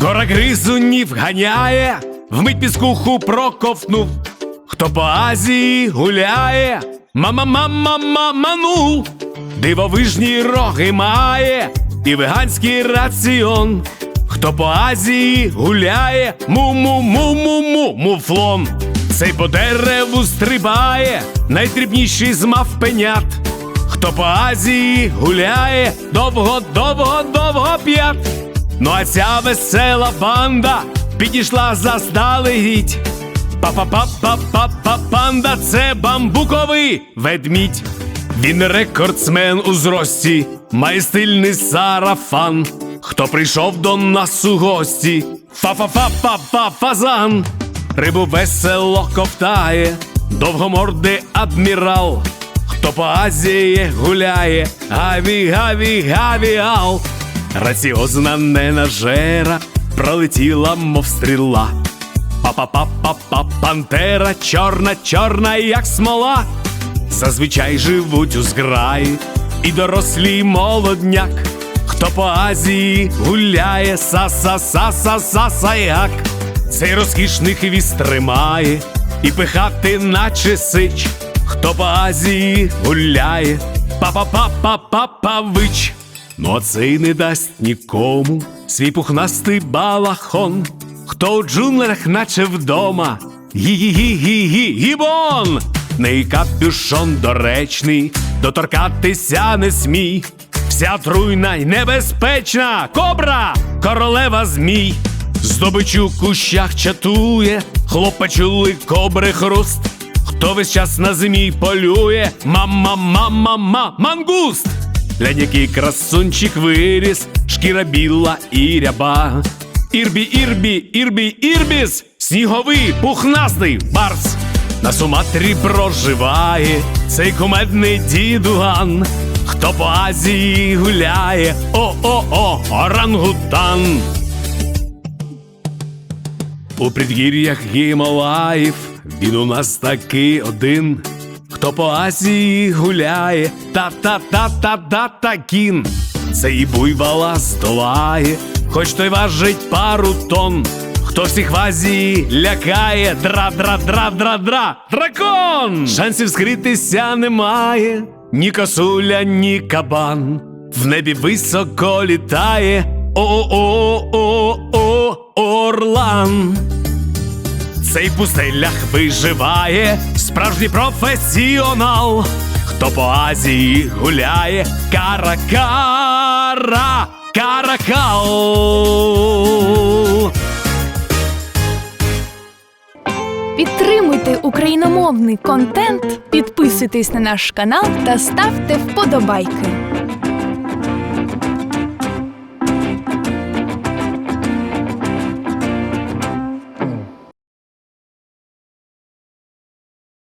В горах гризунів ганяє, вмить піскуху проковтнув. Хто по Азії гуляє, мама мама маманув, дивовижні роги має і веганський раціон. Хто по Азії гуляє, му-му-му-му-му, муфлон. Цей по дереву стрибає, найдрібніший з мавпенят. Хто по Азії гуляє, довго, довго, довго п'ят. Ну а ця весела банда підійшла заздалегідь. Па-па-па-па-па-па панда це бамбуковий ведмідь. Він рекордсмен у зрості, має стильний сарафан. Хто прийшов до нас у гості? Фа-фа-фа-фа-фа фазан. Рибу весело ковтає, довгомордий адмірал. Хто по Азії гуляє, гаві, гаві, гавіал. Раціозна ненажера пролетіла, мов стріла. Па-па-па-па-па, пантера, чорна, чорна, як смола. Зазвичай живуть у зграї і дорослий молодняк. Хто по Азії гуляє, са-са-са-са-са-са-як. Цей розкішний хвіст тримає і пихати, наче сич. Хто по Азії гуляє, па-па-па-па-па-павич. Ну а цей не дасть нікому свій пухнастий балахон. Хто у джунглях, наче вдома, гі-гі-гі-гі-гі, гібон! Неї капюшон доречний, доторкатися не смій. Вся труйна й небезпечна кобра, королева змій. Здобичу в кущах чатує, хлопачули кобри хруст. Хто весь час на змій полює, мама-мама-ма, мангуст. Глянь, який красунчик виріс, шкіра біла і ряба. Ірбі, ірбі, ірбі, ірбіс, сніговий пухнастий барс. На Суматрі проживає цей кумедний дідуган. Хто по Азії гуляє, о-о-о, орангутан. У предгір'ях Гімалаїв він у нас такий один. Хто по Азії гуляє, та-та-та-та-та-та-кін. Це і буйвола здолає, хоч той важить пару тонн. Хто всіх в Азії лякає, дра-дра-дра-дра-дра, дракон! Шансів скритися немає, ні косуля, ні кабан. В небі високо літає, о-о-о-о-о, орлан. Цей пустелях виживає, справжній професіонал. Хто по Азії гуляє, кара-кара, каракал. Підтримуйте україномовний контент, підписуйтесь на наш канал та ставте вподобайки.